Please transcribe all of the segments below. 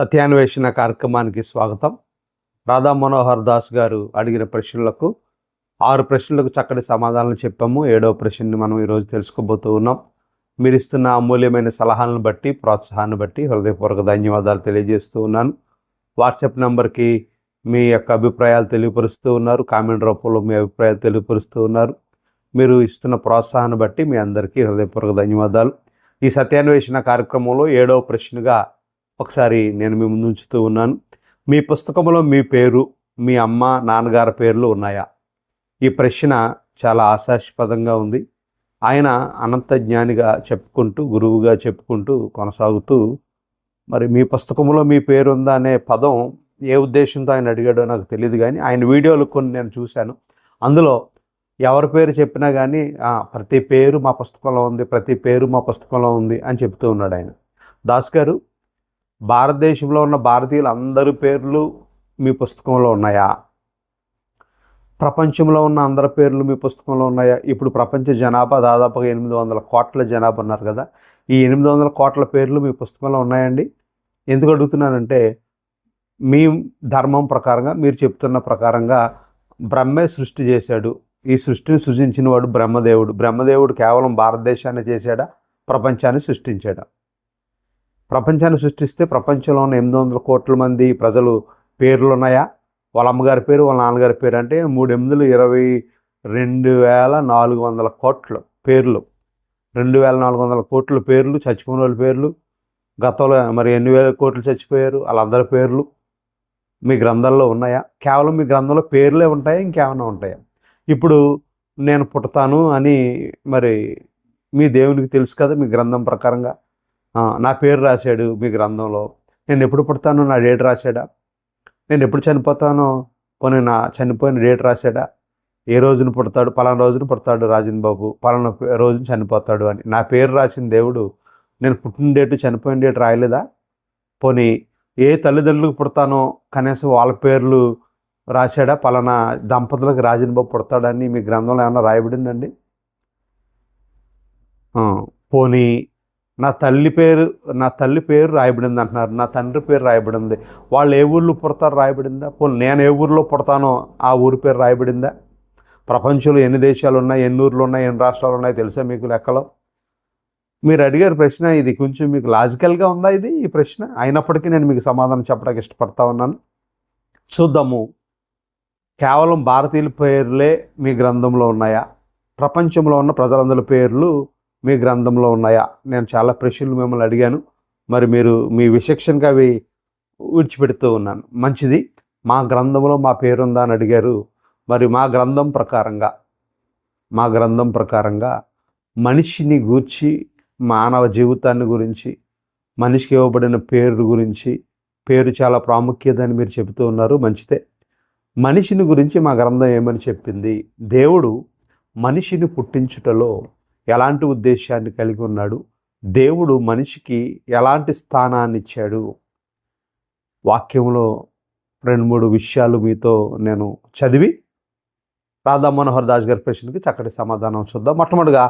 సత్యాన్వేషణ కార్యక్రమానికి స్వాగతం. రాధా మనోహర్ దాస్ గారు అడిగిన ప్రశ్నలకు ఆరు ప్రశ్నలకు చక్కటి సమాధానాలు చెప్పాము. ఏడవ ప్రశ్నని మనం ఈరోజు తెలుసుకోబోతూ ఉన్నాం. మీరు ఇస్తున్న అమూల్యమైన సలహాలను బట్టి ప్రోత్సాహాన్ని బట్టి హృదయపూర్వక ధన్యవాదాలు తెలియజేస్తూ ఉన్నాను. వాట్సాప్ నంబర్కి మీ యొక్క అభిప్రాయాలు తెలియపరుస్తూ ఉన్నారు. కామెంట్ రూపంలో మీ అభిప్రాయాలు తెలియపరుస్తూ ఉన్నారు. మీరు ఇస్తున్న ప్రోత్సాహాన్ని బట్టి మీ అందరికీ హృదయపూర్వక ధన్యవాదాలు. ఈ సత్యాన్వేషణ కార్యక్రమంలో ఏడవ ప్రశ్నగా ఒకసారి నేను మీ ముందు ఉంచుతూ ఉన్నాను. మీ పుస్తకంలో మీ పేరు మీ అమ్మ నాన్నగారి పేర్లు ఉన్నాయా? ఈ ప్రశ్న చాలా ఆశాస్పదంగా ఉంది. ఆయన అనంత జ్ఞానిగా చెప్పుకుంటూ గురువుగా చెప్పుకుంటూ కొనసాగుతూ మరి మీ పుస్తకంలో మీ పేరు ఉందా? అనే పదం ఏ ఉద్దేశంతో ఆయన అడిగాడో నాకు తెలియదు కానీ ఆయన వీడియోలు కొన్ని నేను చూశాను. అందులో ఎవరి పేరు చెప్పినా కానీ ప్రతి పేరు మా పుస్తకంలో ఉంది ప్రతి పేరు మా పుస్తకంలో ఉంది అని చెప్తూ ఉన్నాడు ఆయన. దాస్ గారు భారతదేశంలో ఉన్న భారతీయులు అందరి పేర్లు మీ పుస్తకంలో ఉన్నాయా? ప్రపంచంలో ఉన్న అందరి పేర్లు మీ పుస్తకంలో ఉన్నాయా? ఇప్పుడు ప్రపంచ జనాభా దాదాపుగా ఎనిమిది వందల కోట్ల జనాభా ఉన్నారు కదా. ఈ ఎనిమిది వందల కోట్ల పేర్లు మీ పుస్తకంలో ఉన్నాయండి? ఎందుకు అడుగుతున్నానంటే మీ ధర్మం ప్రకారంగా మీరు చెప్తున్న ప్రకారంగా బ్రహ్మే సృష్టి చేశాడు. ఈ సృష్టిని సృజించిన వాడు బ్రహ్మదేవుడు. బ్రహ్మదేవుడు కేవలం భారతదేశాన్ని చేశాడా? ప్రపంచాన్ని సృష్టించాడా? ప్రపంచాన్ని సృష్టిస్తే ప్రపంచంలో ఉన్న ఎనిమిది వందల కోట్ల మంది ప్రజలు పేర్లు ఉన్నాయా? వాళ్ళ అమ్మగారి పేరు వాళ్ళ నాన్నగారి పేరు అంటే మూడు ఎనిమిదిలు ఇరవై రెండు వేల నాలుగు వందల కోట్ల పేర్లు. రెండు వేల నాలుగు వందల కోట్ల పేర్లు చచ్చిపోయిన వాళ్ళ పేర్లు. గతంలో మరి ఎన్ని వేల కోట్లు చచ్చిపోయారు? వాళ్ళందరి పేర్లు మీ గ్రంథంలో ఉన్నాయా? కేవలం మీ గ్రంథంలో పేర్లే ఉంటాయా? ఇంకేమైనా ఉంటాయా? ఇప్పుడు నేను పుడతాను అని మరి మీ దేవునికి తెలుసు కదా మీ గ్రంథం ప్రకారంగా? నా పేరు రాశాడు మీ గ్రంథంలో. నేను ఎప్పుడు పుడతానో నా డేట్ రాశాడా? నేను ఎప్పుడు చనిపోతానో? పోనీ నా చనిపోయిన డేట్ రాశాడా? ఏ రోజున పుడతాడు? పలానా రోజున పుడతాడు రాజన్ బాబు. పలానా రోజున చనిపోతాడు అని. నా పేరు రాసిన దేవుడు నేను పుట్టిన డేటు చనిపోయిన డేట్ రాయలేదా? పోనీ ఏ తల్లిదండ్రులకు పుడతానో? కనీసం వాళ్ళ పేర్లు రాశాడా? పలానా దంపతులకు రాజన్ బాబు పుడతాడని మీ గ్రంథంలో ఏమైనా రాయబడిందండి? పోనీ నా తల్లి పేరు నా తల్లి పేరు రాయబడింది అంటున్నారు. నా తండ్రి పేరు రాయబడింది. వాళ్ళు ఏ ఊర్లో పుడతారు రాయబడిందా? పోనీ నేను ఏ ఊర్లో పుడతానో ఆ ఊరి పేరు రాయబడిందా? ప్రపంచంలో ఎన్ని దేశాలు ఉన్నాయి ఎన్ని ఊర్లు ఉన్నాయి ఎన్ని రాష్ట్రాలు ఉన్నాయి తెలుసా మీకు లెక్కలో? మీరు అడిగారు ప్రశ్న ఇది కొంచెం మీకు లాజికల్గా ఉందా ఇది ఈ ప్రశ్న? అయినప్పటికీ నేను మీకు సమాధానం చెప్పడానికి ఇష్టపడతా ఉన్నాను. చూద్దాము. కేవలం భారతీయుల పేర్లే మీ గ్రంథంలో ఉన్నాయా? ప్రపంచంలో ఉన్న ప్రజలందరి పేర్లు మీ గ్రంథంలో ఉన్నాయా? నేను చాలా ప్రశ్నలు మిమ్మల్ని అడిగాను. మరి మీరు మీ విచక్షణగా అవి విడిచిపెడుతూ ఉన్నాను. మంచిది. మా గ్రంథంలో మా పేరుందా అని అడిగారు. మరి మా గ్రంథం ప్రకారంగా మా గ్రంథం ప్రకారంగా మనిషిని గూర్చి మానవ జీవితాన్ని గురించి మనిషికి ఇవ్వబడిన పేరు గురించి పేరు చాలా ప్రాముఖ్యత అని మీరు చెబుతూ ఉన్నారు. మంచిదే. మనిషిని గురించి మా గ్రంథం ఏమని చెప్పింది? దేవుడు మనిషిని పుట్టించుటలో ఎలాంటి ఉద్దేశాన్ని కలిగి ఉన్నాడు? దేవుడు మనిషికి ఎలాంటి స్థానాన్ని ఇచ్చాడు? వాక్యంలో రెండు మూడు విషయాలు మీతో నేను చదివి రాధా మనోహర్ దాస్ గారి ప్రశ్నకి చక్కటి సమాధానం చూద్దాం. మొట్టమొదటిగా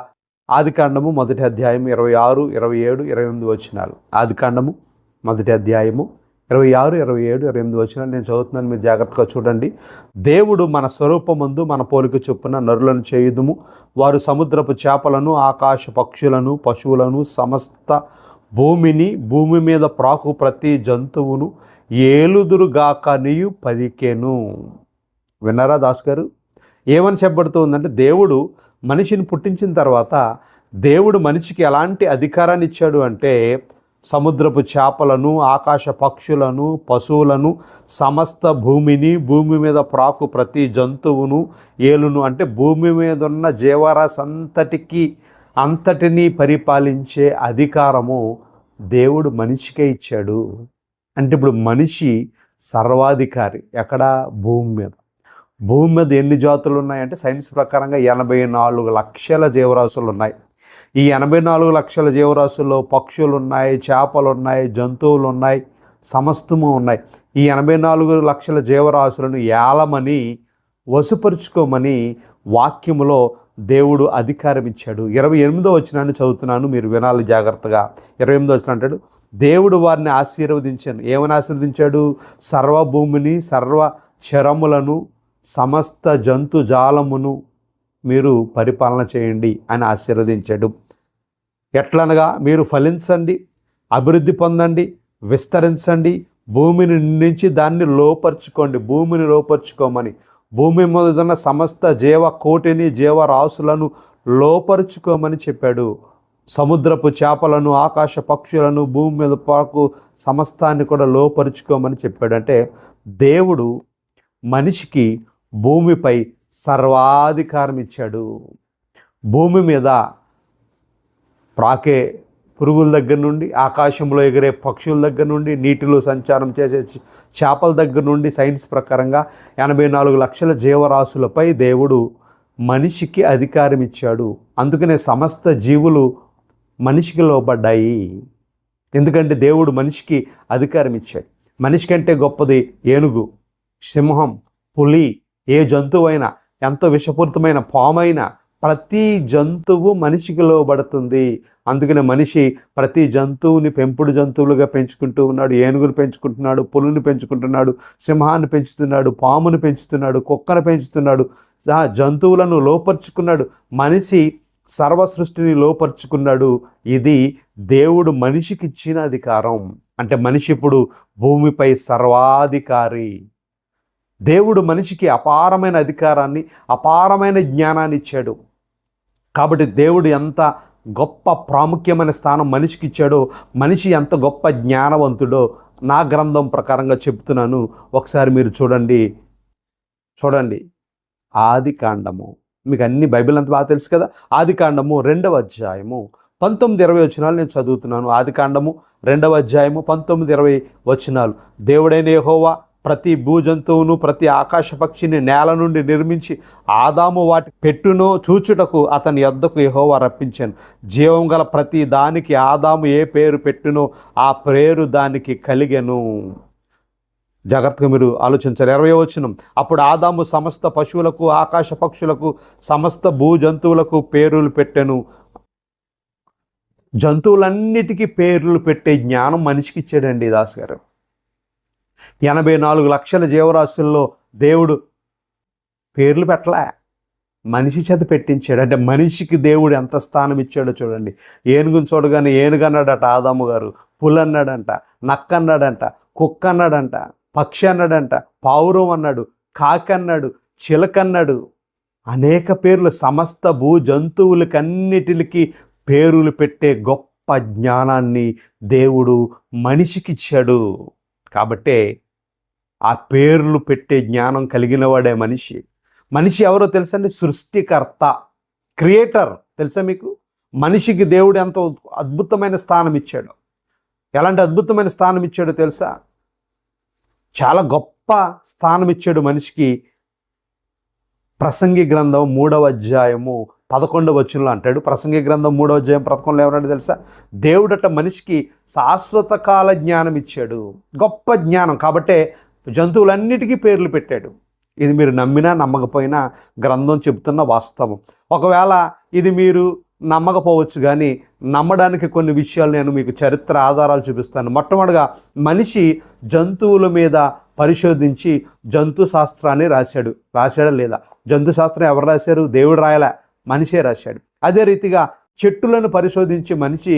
ఆదికాండము మొదటి అధ్యాయం ఇరవై ఆరు ఇరవై ఏడు ఇరవై ఎనిమిది వచ్చినాలు ఆదికాండము మొదటి అధ్యాయము ఇరవై ఆరు ఇరవై ఏడు ఇరవై ఎనిమిది వచ్చిన నేను చదువుతున్నాను మీరు జాగ్రత్తగా చూడండి. దేవుడు మన స్వరూపమందు మన పోలిక చొప్పున నరులను చేయుదుము. వారు సముద్రపు చేపలను ఆకాశ పక్షులను పశువులను సమస్త భూమిని భూమి మీద ప్రాకు ప్రతి జంతువును ఏలుదురుగాకనియు పలికెను. విన్నారా దాస్ గారు ఏమని చెప్పబడుతుందంటే దేవుడు మనిషిని పుట్టించిన తర్వాత దేవుడు మనిషికి ఎలాంటి అధికారాన్ని ఇచ్చాడు అంటే సముద్రపు చేపలను ఆకాశ పక్షులను పశువులను సమస్త భూమిని భూమి మీద ప్రాకు ప్రతి జంతువును ఏలును అంటే భూమి మీద ఉన్న జీవరాశి అంతటికి అంతటినీ పరిపాలించే అధికారము దేవుడు మనిషికే ఇచ్చాడు. అంటే ఇప్పుడు మనిషి సర్వాధికారి ఎక్కడ? భూమి మీద. భూమి మీద ఎన్ని జాతులు ఉన్నాయంటే సైన్స్ ప్రకారంగా ఎనభై నాలుగు లక్షల జీవరాశులు ఉన్నాయి. ఈ ఎనభై నాలుగు లక్షల జీవరాశుల్లో పక్షులు ఉన్నాయి చేపలు ఉన్నాయి జంతువులు ఉన్నాయి సమస్తము ఉన్నాయి. ఈ ఎనభై నాలుగు లక్షల జీవరాశులను ఏలమని వసుపరుచుకోమని వాక్యములో దేవుడు అధికారం ఇచ్చాడు. ఇరవై ఎనిమిదో వచ్చినాన్ని చదువుతున్నాను మీరు వినాలి జాగ్రత్తగా. ఇరవై ఎనిమిదో వచ్చిన అంటాడు దేవుడు వారిని ఆశీర్వదించాను. ఏమని ఆశీర్వదించాడు? సర్వభూమిని సర్వ చరములను సమస్త జంతుజాలమును మీరు పరిపాలన చేయండి అని ఆశీర్వదించాడు. ఎట్లనగా మీరు ఫలించండి అభివృద్ధి పొందండి విస్తరించండి భూమిని నుంచి దాన్ని లోపరుచుకోండి భూమిని లోపరుచుకోమని. భూమి మీద ఉన్న సమస్త జీవ కోటిని జీవరాశులను లోపరుచుకోమని చెప్పాడు. సముద్రపు చేపలను ఆకాశ పక్షులను భూమి మీద పాకు సమస్తాన్ని కూడా లోపరుచుకోమని చెప్పాడు. అంటే దేవుడు మనిషికి భూమిపై సర్వాధికారం ఇచ్చాడు. భూమి మీద ప్రాకే పురుగుల దగ్గర నుండి ఆకాశంలో ఎగిరే పక్షుల దగ్గర నుండి నీటిలో సంచారం చేసే చేపల దగ్గర నుండి సైన్స్ ప్రకారంగా ఎనభై నాలుగు లక్షల జీవరాశులపై దేవుడు మనిషికి అధికారం ఇచ్చాడు. అందుకనే సమస్త జీవులు మనిషికి లోబడ్డాయి. ఎందుకంటే దేవుడు మనిషికి అధికారం ఇచ్చాడు. మనిషి కంటే గొప్పది ఏనుగు సింహం పులి ఏ జంతువైనా ఎంతో విషపూరితమైన పామైనా ప్రతి జంతువు మనిషికి లోబడుతుంది. అందుకనే మనిషి ప్రతి జంతువుని పెంపుడు జంతువులుగా పెంచుకుంటూ ఉన్నాడు. ఏనుగును పెంచుకుంటున్నాడు పులుని పెంచుకుంటున్నాడు సింహాన్ని పెంచుతున్నాడు పామును పెంచుతున్నాడు కుక్కను పెంచుతున్నాడు. ఆ జంతువులను లోపరుచుకున్నాడు. మనిషి సర్వ సృష్టిని లోపరుచుకున్నాడు. ఇది దేవుడు మనిషికి ఇచ్చిన అధికారం. అంటే మనిషి ఇప్పుడు భూమిపై సర్వాధికారి. దేవుడు మనిషికి అపారమైన అధికారాన్ని అపారమైన జ్ఞానాన్ని ఇచ్చాడు. కాబట్టి దేవుడు ఎంత గొప్ప ప్రాముఖ్యమైన స్థానం మనిషికి ఇచ్చాడో మనిషి ఎంత గొప్ప జ్ఞానవంతుడో నా గ్రంథం ప్రకారంగా చెప్తున్నాను. ఒకసారి మీరు చూడండి. చూడండి. ఆది కాండము. మీకు అన్ని బైబిల్ అంత బాగా తెలుసు కదా? ఆది కాండము రెండవ అధ్యాయము. పంతొమ్మిది ఇరవై వచనాలు నేను చదువుతున్నాను. ఆది కాండము రెండవ అధ్యాయము పంతొమ్మిది ఇరవై వచనాలు. దేవుడైన యహోవా ప్రతి భూజంతువును ప్రతి ఆకాశ పక్షిని నేల నుండి నిర్మించి ఆదాము వాటి పెట్టును చూచుటకు అతని యొద్దకు యెహోవా రప్పించాను. జీవం గల ప్రతి దానికి ఆదాము ఏ పేరు పెట్టునో ఆ పేరు దానికి కలిగెను. జాగ్రత్తగా మీరు ఆలోచించాలి. ఇరవై వచ్చినం అప్పుడు ఆదాము సమస్త పశువులకు ఆకాశ పక్షులకు సమస్త భూ జంతువులకు పేర్లు పెట్టెను. జంతువులన్నిటికీ పేర్లు పెట్టే జ్ఞానం మనిషికి ఇచ్చాడండి దాస్ గారు. ఎనభై నాలుగు లక్షల జీవరాశుల్లో దేవుడు పేర్లు పెట్టలే. మనిషి చేత పెట్టించాడు. అంటే మనిషికి దేవుడు ఎంత స్థానం ఇచ్చాడో చూడండి. ఏనుగుని చూడగానే ఏనుగన్నాడట ఆదాము గారు. పుల్ అన్నాడంట నక్క అన్నాడంట కుక్క అన్నాడంట పక్షి అన్నాడంట పావురం అన్నాడు కాకి అన్నాడు చిలక అనేక పేర్లు సమస్త భూ జంతువులకన్నిటికి పేర్లు పెట్టే గొప్ప జ్ఞానాన్ని దేవుడు మనిషికిచ్చాడు కాబట్టే ఆ పేర్లు పెట్టే జ్ఞానం కలిగిన వాడే మనిషి. మనిషి ఎవరో తెలుసండి? సృష్టికర్త క్రియేటర్. తెలుసా మీకు? మనిషికి దేవుడు ఎంతో అద్భుతమైన స్థానం ఇచ్చాడు. ఎలాంటి అద్భుతమైన స్థానం ఇచ్చాడో తెలుసా? చాలా గొప్ప స్థానం ఇచ్చాడు మనిషికి ప్రసంగి గ్రంథం మూడవ అధ్యాయము పదకొండవ వచనంలో అంటాడు. ప్రసంగి గ్రంథం మూడవ అధ్యాయం పథకంలో ఏమన్నాడు తెలుసా? దేవుడట మనిషికి శాశ్వత కాల జ్ఞానం ఇచ్చాడు. గొప్ప జ్ఞానం. కాబట్టే జంతువులన్నిటికీ పేర్లు పెట్టాడు. ఇది మీరు నమ్మినా నమ్మకపోయినా గ్రంథం చెబుతున్న వాస్తవం. ఒకవేళ ఇది మీరు నమ్మకపోవచ్చు కానీ నమ్మడానికి కొన్ని విషయాలు నేను మీకు చరిత్ర ఆధారాలు చూపిస్తాను. మొట్టమొదటిగా మనిషి జంతువుల మీద పరిశోధించి జంతు శాస్త్రాన్ని రాశాడు. రాశాడా లేదా? జంతు శాస్త్రం ఎవరు రాశారు? దేవుడు రాయలే? మనిషే రాశాడు. అదే రీతిగా చెట్టులను పరిశోధించి మనిషి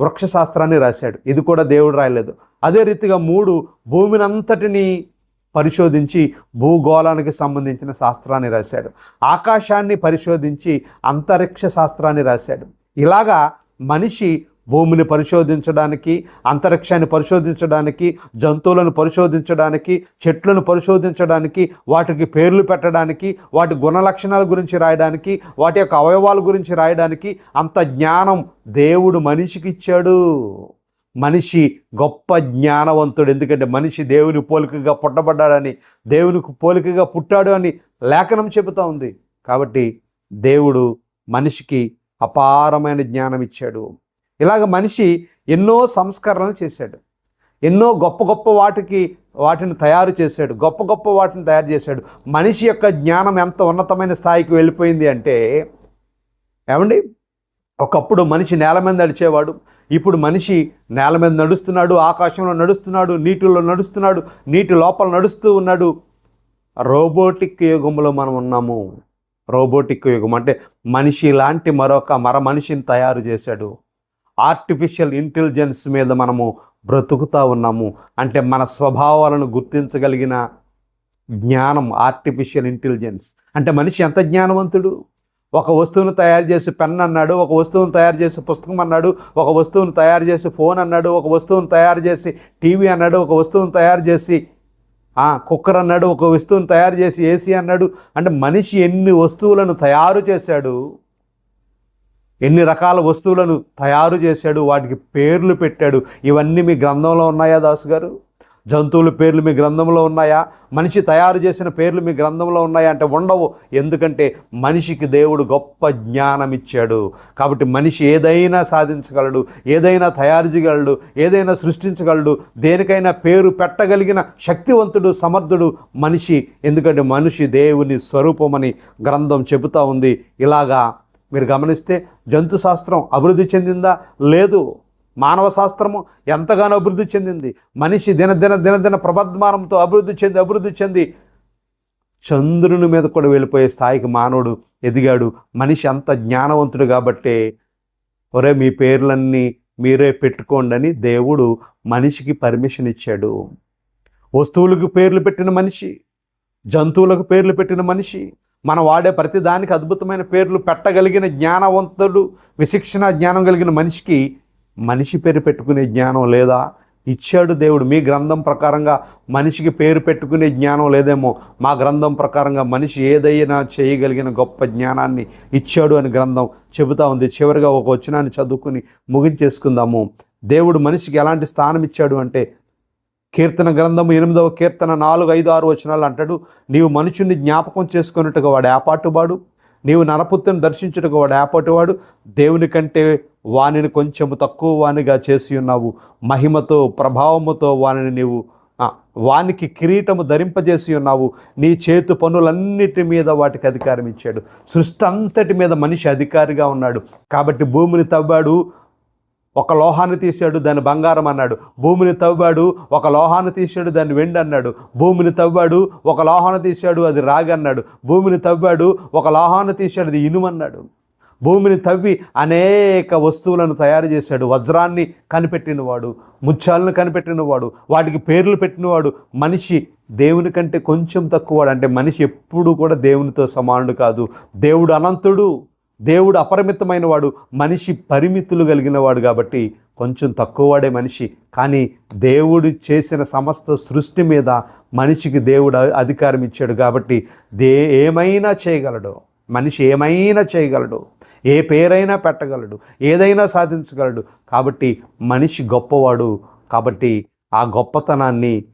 వృక్ష శాస్త్రాన్ని రాశాడు. ఇది కూడా దేవుడు రాయలేదు. అదే రీతిగా మూడు భూమినంతటిని పరిశోధించి భూగోళానికి సంబంధించిన శాస్త్రాన్ని రాశాడు. ఆకాశాన్ని పరిశోధించి అంతరిక్ష శాస్త్రాన్ని రాశాడు. ఇలాగా మనిషి భూమిని పరిశోధించడానికి అంతరిక్షాన్ని పరిశోధించడానికి జంతువులను పరిశోధించడానికి చెట్లను పరిశోధించడానికి వాటికి పేర్లు పెట్టడానికి వాటి గుణ లక్షణాల గురించి రాయడానికి వాటి యొక్క అవయవాల గురించి రాయడానికి అంత జ్ఞానం దేవుడు మనిషికి ఇచ్చాడు. మనిషి గొప్ప జ్ఞానవంతుడు. ఎందుకంటే మనిషి దేవుని పోలికగా పుట్టబడ్డాడని దేవునికి పోలికగా పుట్టాడు అని లేఖనం చెబుతా ఉంది. కాబట్టి దేవుడు మనిషికి అపారమైన జ్ఞానం ఇచ్చాడు. ఇలాగ మనిషి ఎన్నో సంస్కరణలు చేశాడు. ఎన్నో గొప్ప గొప్ప వాటికి వాటిని తయారు చేశాడు. గొప్ప గొప్ప వాటిని తయారు చేశాడు. మనిషి యొక్క జ్ఞానం ఎంత ఉన్నతమైన స్థాయికి వెళ్ళిపోయింది అంటే ఏమండి? ఒకప్పుడు మనిషి నేల మీద నడిచేవాడు. ఇప్పుడు మనిషి నేల మీద నడుస్తున్నాడు ఆకాశంలో నడుస్తున్నాడు నీటిలో నడుస్తున్నాడు నీటి లోపల నడుస్తూ ఉన్నాడు. రోబోటిక్ యుగంలో మనం ఉన్నాము. రోబోటిక్ యుగం అంటే మనిషి లాంటి మరొక మర మనిషిని తయారు చేశాడు. ఆర్టిఫిషియల్ ఇంటెలిజెన్స్ మీద మనము బ్రతుకుతూ ఉన్నాము. అంటే మన స్వభావాలను గుర్తించగలిగిన జ్ఞానం ఆర్టిఫిషియల్ ఇంటెలిజెన్స్. అంటే మనిషి ఎంత జ్ఞానవంతుడు? ఒక వస్తువును తయారు చేసి పెన్ అన్నాడు ఒక వస్తువును తయారు చేసి పుస్తకం అన్నాడు ఒక వస్తువును తయారు చేసి ఫోన్ అన్నాడు ఒక వస్తువును తయారు చేసి టీవీ అన్నాడు ఒక వస్తువును తయారు చేసి కుక్కర్ అన్నాడు ఒక వస్తువును తయారు చేసి ఏసీ అన్నాడు. అంటే మనిషి ఎన్ని వస్తువులను తయారు చేశాడు? ఎన్ని రకాల వస్తువులను తయారు చేశాడు వాటికి పేర్లు పెట్టాడు. ఇవన్నీ మీ గ్రంథంలో ఉన్నాయా దాసు గారు జంతువుల పేర్లు మీ గ్రంథంలో ఉన్నాయా? మనిషి తయారు చేసిన పేర్లు మీ గ్రంథంలో ఉన్నాయా? అంటే ఉండవు. ఎందుకంటే మనిషికి దేవుడు గొప్ప జ్ఞానం ఇచ్చాడు కాబట్టి మనిషి ఏదైనా సాధించగలడు ఏదైనా తయారు చేయగలడు ఏదైనా సృష్టించగలడు దేనికైనా పేరు పెట్టగలిగిన శక్తివంతుడు సమర్థుడు మనిషి. ఎందుకంటే మనిషి దేవుని స్వరూపమని గ్రంథం చెబుతూ ఉంది. ఇలాగా మీరు గమనిస్తే జంతు శాస్త్రం అభివృద్ధి చెందిందా? లేదు. మానవ శాస్త్రము ఎంతగానో అభివృద్ధి చెందింది. మనిషి దినదిన దినదిన ప్రబద్మానంతో అభివృద్ధి చెంది అభివృద్ధి చెంది. చంద్రుని మీద కూడా వెళ్ళిపోయే స్థాయికి మానవుడు ఎదిగాడు. మనిషి అంత జ్ఞానవంతుడు కాబట్టే ఒరే మీ పేర్లన్నీ మీరే పెట్టుకోండి అని దేవుడు మనిషికి పర్మిషన్ ఇచ్చాడు. వస్తువులకు పేర్లు పెట్టిన మనిషి జంతువులకు పేర్లు పెట్టిన మనిషి మనం వాడే ప్రతిదానికి అద్భుతమైన పేర్లు పెట్టగలిగిన జ్ఞానవంతుడు విశిక్షణ జ్ఞానం కలిగిన మనిషికి మనిషి పేరు పెట్టుకునే జ్ఞానం లేదా? ఇచ్చాడు దేవుడు. మీ గ్రంథం ప్రకారంగా మనిషికి పేరు పెట్టుకునే జ్ఞానం లేదేమో. మా గ్రంథం ప్రకారంగా మనిషి ఏదైనా చేయగలిగిన గొప్ప జ్ఞానాన్ని ఇచ్చాడు అని గ్రంథం చెబుతా ఉంది. చివరిగా ఒక వచనాన్ని చదువుకుని ముగించేసుకుందాము. దేవుడు మనిషికి ఎలాంటి స్థానం ఇచ్చాడు అంటే కీర్తన గ్రంథము ఎనిమిదవ కీర్తన నాలుగు ఐదు ఆరు వచనాలు అంటాడు. నీవు మనుషుని జ్ఞాపకం చేసుకున్నట్టుగా వాడు ఏపాటువాడు. నీవు నరపుత్రుని దర్శించుటకు వాడు ఏపాటువాడు. దేవుని కంటే వానిని కొంచెం తక్కువ వానిగా చేసి ఉన్నావు. మహిమతో ప్రభావముతో వానిని నీవు వానికి కిరీటము ధరింపజేసి ఉన్నావు. నీ చేతు పనులన్నిటి మీద వాటికి అధికారం ఇచ్చాడు. సృష్టి అంతటి మీద మనిషి అధికారిగా ఉన్నాడు. కాబట్టి భూమిని తవ్వాడు. ఒక లోహాన్ని తీశాడు దాన్ని బంగారం అన్నాడు. భూమిని తవ్వాడు ఒక లోహాన్ని తీశాడు దాన్ని వెండి అన్నాడు. భూమిని తవ్వాడు ఒక లోహాన్ని తీశాడు అది రాగి అన్నాడు. భూమిని తవ్వాడు ఒక లోహాన్ని తీశాడు అది ఇనుమన్నాడు భూమిని తవ్వి అనేక వస్తువులను తయారు చేశాడు. వజ్రాన్ని కనిపెట్టినవాడు ముత్యాలను కనిపెట్టినవాడు వాటికి పేర్లు పెట్టినవాడు. మనిషి దేవుని కంటే కొంచెం తక్కువవాడు. అంటే మనిషి ఎప్పుడూ కూడా దేవునితో సమానుడు కాదు. దేవుడు అనంతుడు. దేవుడు అపరిమితమైన వాడు మనిషి పరిమితులు కలిగిన వాడు కాబట్టి కొంచెం తక్కువ వాడే మనిషి. కానీ దేవుడు చేసిన సమస్త సృష్టి మీద మనిషికి దేవుడు అధికారం ఇచ్చాడు కాబట్టి దే ఏమైనా చేయగలడు. మనిషి ఏమైనా చేయగలడు. ఏ పేరైనా పెట్టగలడు. ఏదైనా సాధించగలడు. కాబట్టి మనిషి గొప్పవాడు కాబట్టి ఆ గొప్పతనాన్ని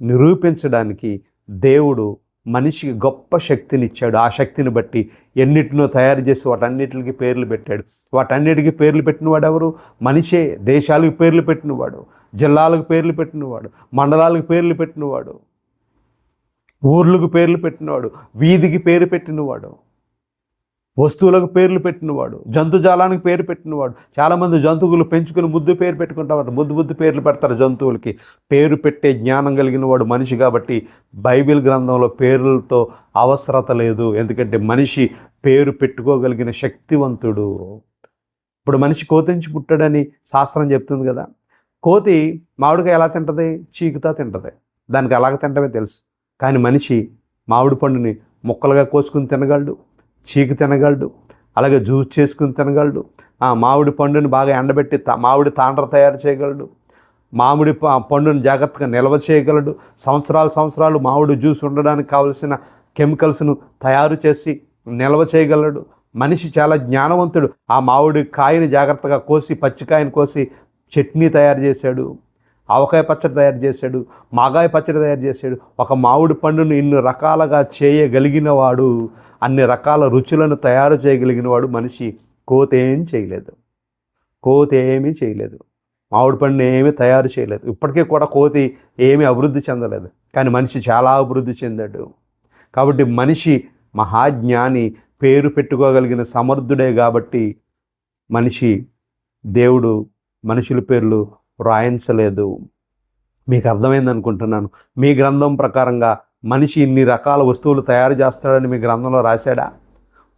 నిరూపించడానికి దేవుడు మనిషికి గొప్ప శక్తిని ఇచ్చాడు ఆ శక్తిని బట్టి ఎన్నిటినో తయారు చేసి వాటన్నిటికి పేర్లు పెట్టాడు. వాటన్నిటికీ పేర్లు పెట్టినవాడు ఎవరు మనిషే. దేశాలకు పేర్లు పెట్టినవాడు. జిల్లాలకు పేర్లు పెట్టినవాడు. మండలాలకు పేర్లు పెట్టినవాడు. ఊర్లకు పేర్లు పెట్టినవాడు. వీధికి పేరు పెట్టినవాడు. వస్తువులకు పేర్లు పెట్టినవాడు జంతుజాలానికి పేరు పెట్టినవాడు చాలామంది జంతువులు పెంచుకుని ముద్దు పేరు పెట్టుకుంటారు ముద్దు ముద్దు పేర్లు పెడతారు జంతువులకి. పేరు పెట్టే జ్ఞానం కలిగిన వాడు మనిషి కాబట్టి బైబిల్ గ్రంథంలో పేర్లతో అవసరత లేదు. ఎందుకంటే మనిషి పేరు పెట్టుకోగలిగిన శక్తివంతుడు. ఇప్పుడు మనిషి కోతించి పుట్టాడని శాస్త్రం చెప్తుంది కదా. కోతి మామిడికాయ ఎలా తింటది? చీకుతా తింటది. దానికి అలాగ తింటమే తెలుసు. కానీ మనిషి మామిడి పండుని ముక్కలుగా కోసుకుని తినగలడు. చీకి తినగలడు అలాగే జ్యూస్ చేసుకుని తినగలడు ఆ మామిడి పండుని బాగా ఎండబెట్టి మామిడి తాండ్ర తయారు చేయగలడు మామిడి పండును పండుని జాగ్రత్తగా నిల్వ చేయగలడు సంవత్సరాలు సంవత్సరాలు మామిడి జ్యూస్ ఉండడానికి కావలసిన కెమికల్స్ను తయారు చేసి నిల్వ చేయగలడు. మనిషి చాలా జ్ఞానవంతుడు. ఆ మామిడి కాయని జాగ్రత్తగా కోసి పచ్చికాయని కోసి చట్నీ తయారు చేశాడు. ఆవకాయ పచ్చడి తయారు చేశాడు మాగాయ పచ్చడి తయారు చేశాడు. ఒక మామిడి పండును ఇన్ని రకాలుగా చేయగలిగిన వాడు అన్ని రకాల రుచులను తయారు చేయగలిగిన వాడు మనిషి కోతేం చేయలేదు. కోతేమీ చేయలేదు. మామిడి పండుని ఏమీ తయారు చేయలేదు. ఇప్పటికీ కూడా కోతి ఏమీ అభివృద్ధి చెందలేదు. కానీ మనిషి చాలా అభివృద్ధి చెందాడు. కాబట్టి మనిషి మహాజ్ఞాని పేరు పెట్టుకోగలిగిన సమర్థుడే కాబట్టి మనిషి దేవుడు మనుషుల పేర్లు వ్రాయించలేదు. మీకు అర్థమైంది అనుకుంటున్నాను. మీ గ్రంథం ప్రకారంగా మనిషి ఇన్ని రకాల వస్తువులు తయారు చేస్తాడని మీ గ్రంథంలో రాశాడా?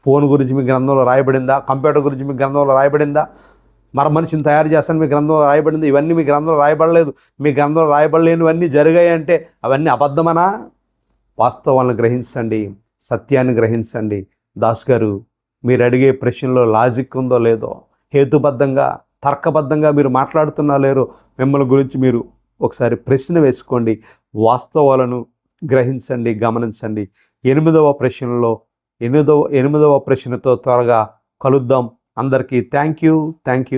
ఫోన్ గురించి మీ గ్రంథంలో రాయబడిందా? కంప్యూటర్ గురించి మీ గ్రంథంలో రాయబడిందా? మర మనిషిని తయారు చేస్తాను మీ గ్రంథంలో రాయబడింది? ఇవన్నీ మీ గ్రంథంలో రాయబడలేదు. మీ గ్రంథంలో రాయబడలేనివన్నీ జరిగాయి అంటే అవన్నీ అబద్ధమనా? వాస్తవాలను గ్రహించండి. సత్యాన్ని గ్రహించండి. దాస్ గారు మీరు అడిగే ప్రశ్నలో లాజిక్ ఉందో లేదో హేతుబద్ధంగా తర్కబద్ధంగా మీరు మాట్లాడుతున్నా లేరో మిమ్మల్ని గురించి మీరు ఒకసారి ప్రశ్న వేసుకోండి వాస్తవాలను గ్రహించండి గమనించండి. ఎనిమిదవ ప్రశ్నలో ఎనిమిదవ ఎనిమిదవ ప్రశ్నతో త్వరగా కలుద్దాం. అందరికీ థ్యాంక్ యూ థ్యాంక్ యూ